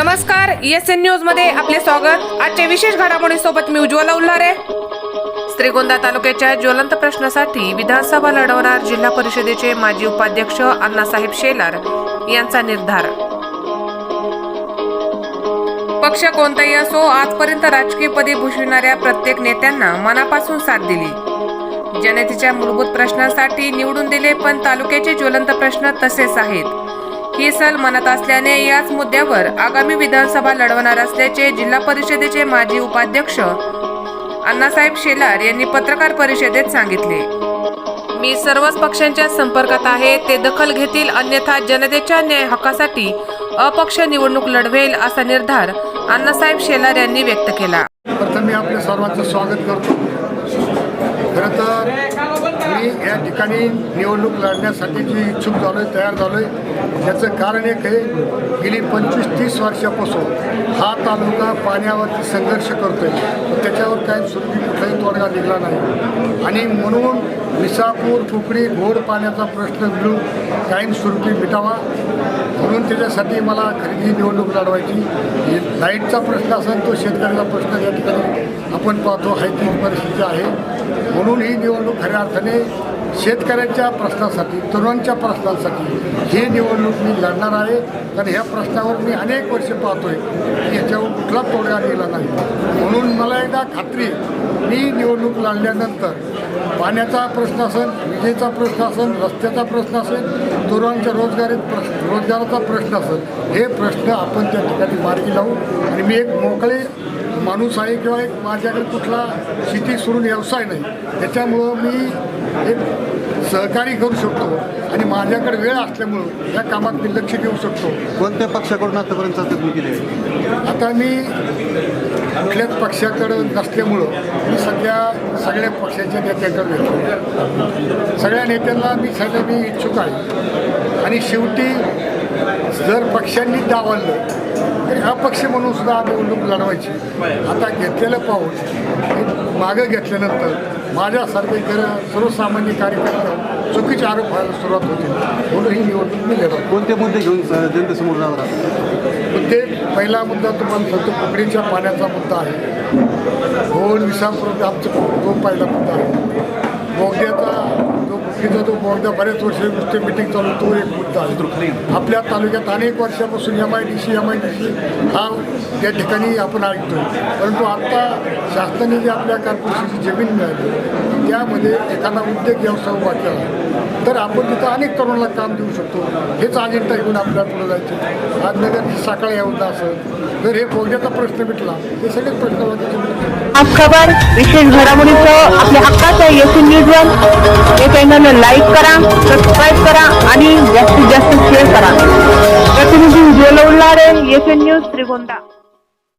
नमस्कार S N न्यूजमध्ये आपले स्वागत. आजच्या विशेष घडामोडी सोबत मी उज्ज्वला उल्हारे. श्रीगोंदा तालुक्याच्या ज्वलंत प्रश्नासाठी विधानसभा लढवणार जिल्हा परिषदेचे माजी उपाध्यक्ष अण्णासाहेब शेलार यांचा निर्धार. पक्ष कोणताही असो आजपर्यंत राजकीय पदे भूषविणाऱ्या प्रत्येक नेत्यांना मनापासून साथ दिली. जनतेच्या मूलभूत प्रश्नांसाठी निवडून दिले पण तालुक्याचे ज्वलंत प्रश्न तसेच आहेत. ही सल मनात असल्याने याच मुद्द्यावर आगामी विधानसभा लढवणार असल्याचे जिल्हा परिषदेचे माजी उपाध्यक्ष अण्णासाहेब शेलार यांनी पत्रकार परिषदेत सांगितले. मी सर्वच पक्षांच्या संपर्कात आहे ते दखल घेतील अन्यथा जनतेच्या न्याय हक्कासाठी अपक्ष निवडणूक लढवेल असा निर्धार अण्णासाहेब शेलार यांनी व्यक्त केला. प्रथम मी आपल्या सर्वांचं स्वागत करतो. खरं तर मी या ठिकाणी निवडणूक लढण्यासाठी जी इच्छुक झालो आहे तयार झालो आहे याचं कारण एक आहे गेली पंचवीस तीस वर्षापासून हा तालुका पाण्यावरती संघर्ष करतो आहे त्याच्यावर काही सुरती कुठलाही तोडगा निघाला नाही. आणि म्हणून विसापूर फुकडी घोड पाण्याचा प्रश्न मिळून कायमस्वरूपी मिटावा. म्हणून त्याच्यासाठी मला खरेदी निवडणूक लढवायची. लाईटचा प्रश्न असेल तो शेतकऱ्याचा प्रश्न या ठिकाणी आपण पाहतो हायकिंग परिस्थिती आहे. म्हणून ही निवडणूक खऱ्या अर्थाने शेतकऱ्यांच्या प्रश्नासाठी तरुणांच्या प्रश्नांसाठी ही निवडणूक मी लढणार आहे. कारण ह्या प्रश्नावर मी अनेक वर्ष पाहतोय की याच्यावर कुठला तोडगा गेला नाही. म्हणून मला एकदा खात्री मी निवडणूक लढल्यानंतर पाण्याचा प्रश्न असेल विजेचा प्रश्न असेल रस्त्याचा प्रश्न असेल तरुणांच्या रोजगारीत प्रश्न रोजगाराचा प्रश्न असेल हे प्रश्न आपण त्या ठिकाणी मार्गी लावू. आणि मी एक मोकळे माणूस आहे किंवा एक माझ्याकडे कुठला शेती सोडून व्यवसाय नाही त्याच्यामुळं मी एक सहकारी करू शकतो आणि माझ्याकडे वेळ असल्यामुळं या कामात मी लक्ष देऊ शकतो. कोणत्या पक्षाकडून आतापर्यंत चाचणी केली आता मी कुठल्याच पक्षाकडं नसल्यामुळं मी सध्या सगळ्या पक्षाच्या नेत्यांकडे येतो सगळ्या नेत्यांना मी सध्या मी इच्छुक आहे. आणि शेवटी जर पक्षांनी डावललं तरी अपक्ष म्हणून सुद्धा आम्ही निवडणूक लढवायची आता घेतलेलं पाऊल मागं घेतल्यानंतर माझ्यासारखे जर सर्वसामान्य कार्यकर्ते चुकीचे आरोप व्हायला सुरुवात होते म्हणून ही निवडणूक मी लढवतो कोणते मुद्दे घेऊन जनतेसमोर जाणार? मुद्दे पहिला मुद्दा तुम्हाला सांगतो कुकडीच्या पाण्याचा मुद्दा आहे. घोड विसापूर आमचा तो पहिला मुद्दा आहे. बोगद्याचा तिथं तो बोगदा बऱ्याच वर्ष मिटिंग चालू तो एक मुद्दा आहे. आपल्या तालुक्यात अनेक वर्षापासून M I D C M I D C हा त्या ठिकाणी आपण ऐकतो परंतु आत्ता शासनाने जी आपल्या कॉर्पोरेशनची जमीन मिळाली त्यामध्ये एखादा उद्योग व्यवसाय उभा केला तर आपण तिथं अनेक तरुणाला काम देऊ शकतो. हेच अजेंडा घेऊन आपल्याला पुढे जायचं. आज नगर सकाळी येऊन असं. जर हे बोगद्याचा प्रश्न मिटला हे सगळेच प्रश्न खास खबर विशेष घडामोडीचं आपल्या हक्काचं एस न्यूजवर हे चॅनल लाईक करा सबस्क्राईब करा आणि जास्तीत जास्त शेअर करा. प्रतिनिधी उज्ज्वल उल्हारे एस न्यूज त्रिगोंदा